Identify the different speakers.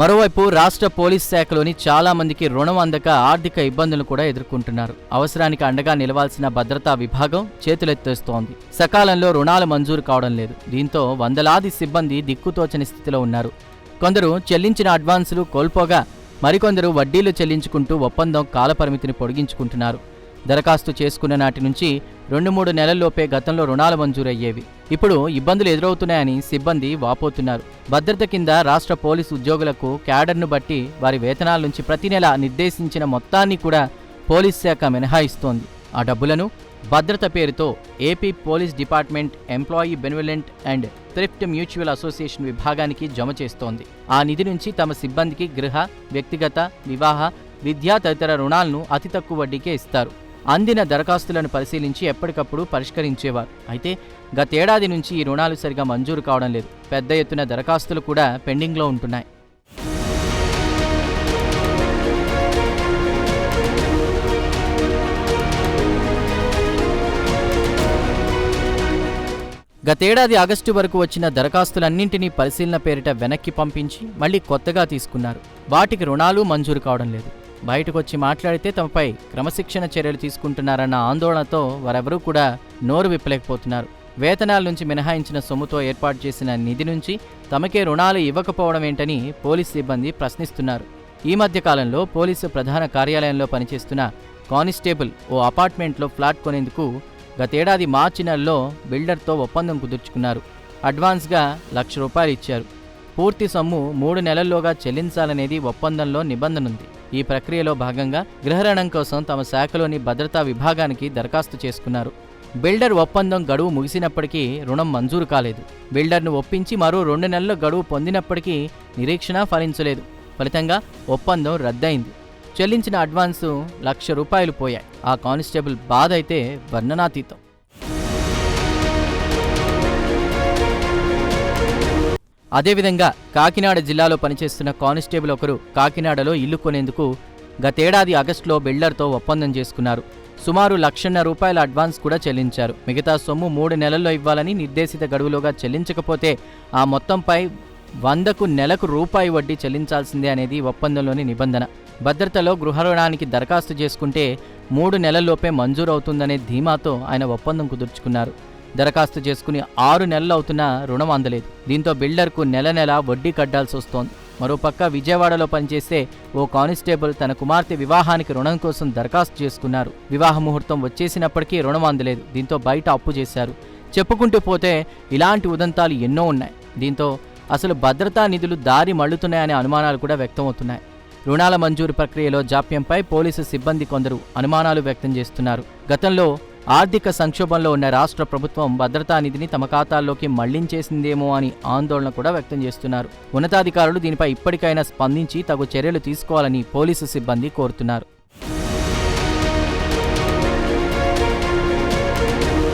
Speaker 1: మరోవైపు రాష్ట్ర పోలీస్ శాఖలోని చాలా మందికి రుణం అందక ఆర్థిక ఇబ్బందులు కూడా ఎదుర్కొంటున్నారు. అవసరానికి అండగా నిలవాల్సిన భద్రతా విభాగం చేతులెత్తేస్తోంది. సకాలంలో రుణాలు మంజూరు కావడం లేదు. దీంతో వందలాది సిబ్బంది దిక్కుతోచని స్థితిలో ఉన్నారు. కొందరు చెల్లించిన అడ్వాన్సులు కోల్పోగా మరికొందరు వడ్డీలు చెల్లించుకుంటూ ఒప్పందం కాలపరిమితిని పొడిగించుకుంటున్నారు. దరఖాస్తు చేసుకున్న నాటి నుంచి రెండు మూడు నెలల్లోపే గతంలో రుణాలు మంజూరయ్యేవి. ఇప్పుడు ఇబ్బందులు ఎదురవుతున్నాయని సిబ్బంది వాపోతున్నారు. భద్రత కింద రాష్ట్ర పోలీసు ఉద్యోగులకు క్యాడర్ను బట్టి వారి వేతనాల నుంచి ప్రతి నెల నిర్దేశించిన మొత్తాన్ని కూడా పోలీస్ శాఖ మినహాయిస్తోంది. ఆ డబ్బులను భద్రత పేరుతో AP police department employee benevolent and thrift mutual association విభాగానికి జమ చేస్తోంది. ఆ నిధి నుంచి తమ సిబ్బందికి గృహ వ్యక్తిగత వివాహ విద్యా తదితర రుణాలను అతి తక్కువ వడ్డీకే ఇస్తారు. అందిన దరఖాస్తులను పరిశీలించి ఎప్పటికప్పుడు పరిష్కరించేవారు. అయితే గతేడాది నుంచి ఈ రుణాలు సరిగా మంజూరు కావడం లేదు. పెద్ద ఎత్తున దరఖాస్తులు కూడా పెండింగ్లో ఉంటున్నాయి. గతేడాది ఆగస్టు వరకు వచ్చిన దరఖాస్తులన్నింటినీ పరిశీలన పేరిట వెనక్కి పంపించి మళ్ళీ కొత్తగా తీసుకున్నారు. వాటికి రుణాలు మంజూరు కావడం లేదు. బయటకొచ్చి మాట్లాడితే తమపై క్రమశిక్షణ చర్యలు తీసుకుంటున్నారన్న ఆందోళనతో వారెవరూ కూడా నోరు విప్పలేకపోతున్నారు. వేతనాల నుంచి మినహాయించిన సొమ్ముతో ఏర్పాటు చేసిన నిధి నుంచి తమకే రుణాలు ఇవ్వకపోవడం ఏంటని పోలీస్ సిబ్బంది ప్రశ్నిస్తున్నారు. ఈ మధ్య కాలంలో పోలీసు ప్రధాన కార్యాలయంలో పనిచేస్తున్న కానిస్టేబుల్ ఓ అపార్ట్మెంట్లో ఫ్లాట్ కొనేందుకు గతేడాది మార్చి నెలలో బిల్డర్తో ఒప్పందం కుదుర్చుకున్నారు. అడ్వాన్స్గా లక్ష రూపాయలు ఇచ్చారు. పూర్తి సొమ్ము మూడు నెలల్లోగా చెల్లించాలనేది ఒప్పందంలో నిబంధన ఉంది. ఈ ప్రక్రియలో భాగంగా గృహరణం కోసం తమ శాఖలోని భద్రతా విభాగానికి దరఖాస్తు చేసుకున్నారు. బిల్డర్ ఒప్పందం గడువు ముగిసినప్పటికీ రుణం మంజూరు కాలేదు. బిల్డర్ను ఒప్పించి మరో రెండు నెలల గడువు పొందినప్పటికీ నిరీక్షణ ఫలించలేదు. ఫలితంగా ఒప్పందం రద్దయింది. చెల్లించిన అడ్వాన్సు లక్ష రూపాయలు పోయాయి. ఆ కానిస్టేబుల్ బాధ అయితే వర్ణనాతీతం. అదేవిధంగా కాకినాడ జిల్లాలో పనిచేస్తున్న కానిస్టేబుల్ ఒకరు కాకినాడలో ఇల్లు కొనేందుకు గతేడాది ఆగస్టులో బిల్డర్తో ఒప్పందం చేసుకున్నారు. సుమారు లక్షన్న రూపాయల అడ్వాన్స్ కూడా చెల్లించారు. మిగతా సొమ్ము మూడు నెలల్లో ఇవ్వాలని నిర్దేశిత గడువులోగా చెల్లించకపోతే ఆ మొత్తంపై వందకు నెలకు రూపాయి వడ్డీ చెల్లించాల్సిందే అనేది ఒప్పందంలోని నిబంధన. భద్రతలో గృహ రుణానికి దరఖాస్తు చేసుకుంటే మూడు నెలల్లోపే మంజూరవుతుందనే ధీమాతో ఆయన ఒప్పందం కుదుర్చుకున్నారు. దరఖాస్తు చేసుకుని ఆరు నెలలు అవుతున్నా రుణం అందలేదు. దీంతో బిల్డర్కు నెల నెల వడ్డీ కట్టాల్సి వస్తోంది. మరోపక్క విజయవాడలో పనిచేసే ఓ కానిస్టేబుల్ తన కుమార్తె వివాహానికి రుణం కోసం దరఖాస్తు చేసుకున్నారు. వివాహ ముహూర్తం వచ్చేసినప్పటికీ రుణం అందలేదు. దీంతో బయట అప్పు చేశారు. చెప్పుకుంటూ పోతే ఇలాంటి ఉదంతాలు ఎన్నో ఉన్నాయి. దీంతో అసలు భద్రతా నిధులు దారి మళ్ళుతున్నాయనే అనుమానాలు కూడా వ్యక్తమవుతున్నాయి. రుణాల మంజూరు ప్రక్రియలో జాప్యంపై పోలీసు సిబ్బంది కొందరు అనుమానాలు వ్యక్తం చేస్తున్నారు. గతంలో ఆర్థిక సంక్షోభంలో ఉన్న రాష్ట్ర ప్రభుత్వం భద్రతా నిధిని తమ ఖాతాల్లోకి మళ్ళించేసిందేమో అని ఆందోళన కూడా వ్యక్తం చేస్తున్నారు. ఉన్నతాధికారులు దీనిపై ఇప్పటికైనా స్పందించి తగు చర్యలు తీసుకోవాలని పోలీసు సిబ్బంది కోరుతున్నారు.